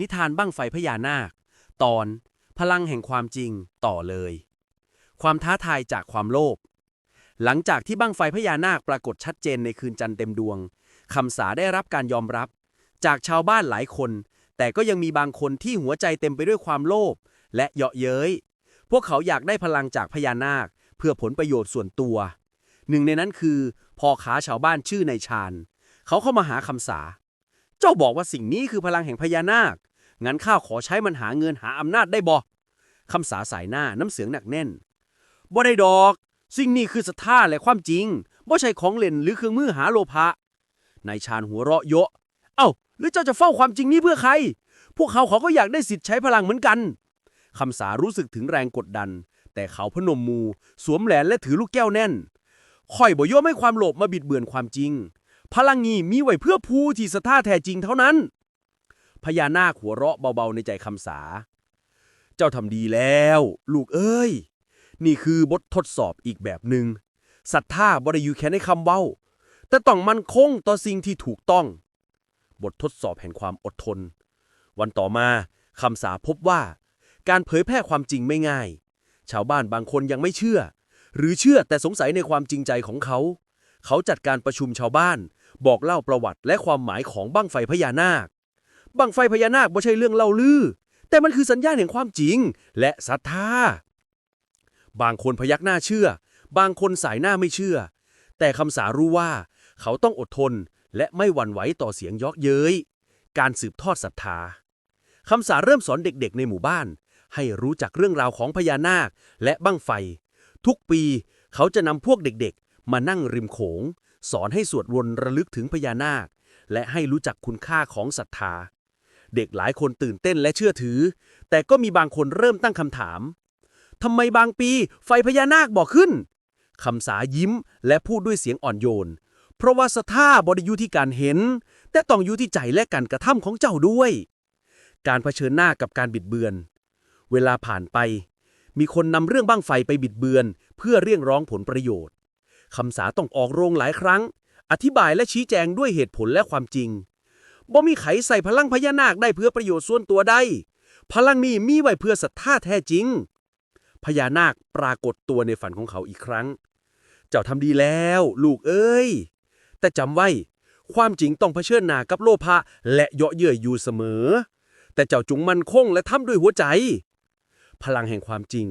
นิทานบั้งไฟพญานาค ตอน พลังแห่งความจริงต่อเลย ความท้าทายจากความโลภหลังจากที่บั้งไฟพญานาคปรากฏชัดเจนในคืนจันทร์เต็มดวงคำสาได้รับการยอมรับ จากชาวบ้านหลายคน แต่ก็ยังมีบางคนที่หัวใจเต็มไปด้วยความโลภและเยาะเย้ย พวกเขาอยากได้พลังจากพญานาค เพื่อผลประโยชน์ส่วนตัว หนึ่งในนั้นคือพ่อค้าชาวบ้านชื่อนายชาญเขาเข้ามาหาคำสา เจ้าบอกว่าสิ่งนี้คือพลังแห่งพญานาค งั้นข้าขอใช้มันหาเงินหาอำนาจได้บ่คำสาสายหน้าน้ำเสียงหนักแน่นบ่ได้ดอก สิ่งนี้คือศรัทธาและความจริงบ่ใช่ของเล่นหรือเครื่องมือหาโลภะนายชาญหัวเราะเยาะเอ้า หรือเจ้าจะเฝ้าความจริงนี้เพื่อใคร พวกเขาเขาก็อยากได้สิทธิ์ใช้พลังเหมือนกันคำสารู้สึกถึงแรงกดดัน แต่เขาพนมมือสวมแหลนและถือลูกแก้วแน่นค่อยบ่ย่อมให้ความโลภมาบิดเบือนความจริง พลังงี้มีไว้เพื่อผู้ที่ศรัทธาแท้จริงเท่านั้น พญานาคหัวเราะเบาๆในใจคำสา เจ้าทำดีแล้ว ลูกเอ้ย นี่คือบททดสอบอีกแบบหนึ่งศรัทธาบ่ได้อยู่แค่ในคำเว้า แต่ต้องมันคงต่อสิ่งที่ถูกต้อง บททดสอบแห่งความอดทน วันต่อมาคำสาพบว่า การเผยแพร่ความจริงไม่ง่าย ชาวบ้านบางคนยังไม่เชื่อ หรือเชื่อแต่สงสัยในความจริงใจของเขา เขาจัดการประชุมชาวบ้าน บอกเล่าประวัติและความหมายของบั้งไฟพญานาค บังไฟพญานาคไม่ใช่เรื่องเล่าลือ แต่มันคือสัญญาณแห่งความจริง และศรัทธา บางคนพยักหน้าเชื่อ บางคนสายหน้าไม่เชื่อ แต่คำสารู้ว่า เขาต้องอดทนและไม่หวั่นไหวต่อเสียงยาะเย้ย การสืบทอดศรัทธาคำสาเริ่มสอนเด็กๆ ในหมู่บ้าน ให้รู้จักเรื่องราวของพญานาคและบั้งไฟ ทุกปีเขาจะนำพวกเด็กๆ มานั่งริมโขง สอนให้สวดวนระลึกถึงพญานาค และให้รู้จักคุณค่าของศรัทธา เด็กหลายคนตื่นเต้นและเชื่อถือ แต่ก็มีบางคนเริ่มตั้งคำถามทำไมบางปีไฟพญานาคบอกขึ้นคำสายิ้มและพูดด้วยเสียงอ่อนโยน เพราะว่าศรัทธาบไดิยูที่การเห็น แต่ต้องอยู่ที่ใจและการกระทำของเจ้าด้วย การเผชิญหน้ากับการบิดเบือน เวลาผ่านไป มีคนนำเรื่องบ้างไฟไปบิดเบือน เพื่อเรียกร้องผลประโยชน์คำสาต้องออกโรงหลายครั้ง อธิบายและชี้แจงด้วยเหตุผลและความจริง บ่มีไขใส่พลังพญานาคได้เพื่อประโยชน์ส่วนตัวได้พลังนี้มีไว้เพื่อศรัทธาแท้จริง พญานาคปรากฏตัวในฝันของเขาอีกครั้ง เจ้าทำดีแล้ว ลูกเอ้ย แต่จำไว้ ความจริงต้องเผชิญหน้ากับโลภะและเยาะเย้ยอยู่เสมอ แต่เจ้าจงมั่นคงและทำด้วยหัวใจ พลังแห่งความจริง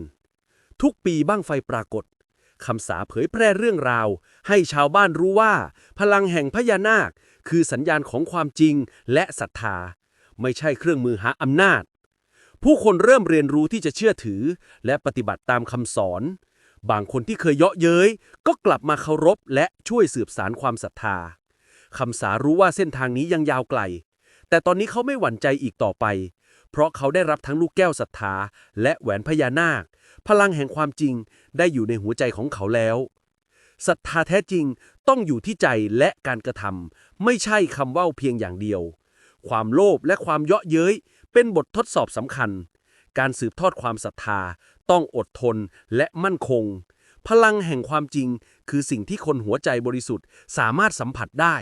ทุกปีบ้างไฟปรากฏ คำสาเผยแพร่เรื่องราว ให้ชาวบ้านรู้ว่า พลังแห่งพญานาค คือสัญญาณของความจริงและศรัทธา ไม่ใช่เครื่องมือหาอำนาจ ผู้คนเริ่มเรียนรู้ที่จะเชื่อถือ และปฏิบัติตามคำสอน บางคนที่เคยเยาะเย้ยก็กลับมาเคารพและช่วยสืบสารความศรัทธาคำสารู้ว่าเส้นทางนี้ยังยาวไกล แต่ตอนนี้เขาไม่หวั่นใจอีกต่อไป เพราะเขาได้รับทั้งลูกแก้วศรัทธาและแหวนพญานาค พลังแห่งความจริงได้อยู่ในหัวใจของเขาแล้วศรัทธาแท้จริงต้องอยู่ที่ใจและการกระทำไม่ใช่คำเว่าเพียงอย่างเดียว ความโลภและความเยาะเย้ยเป็นบททดสอบสำคัญ การสืบทอดความศรัทธา ต้องอดทนและมั่นคง พลังแห่งความจริงคือสิ่งที่คนหัวใจบริสุทธิ์สามารถสัมผัสได้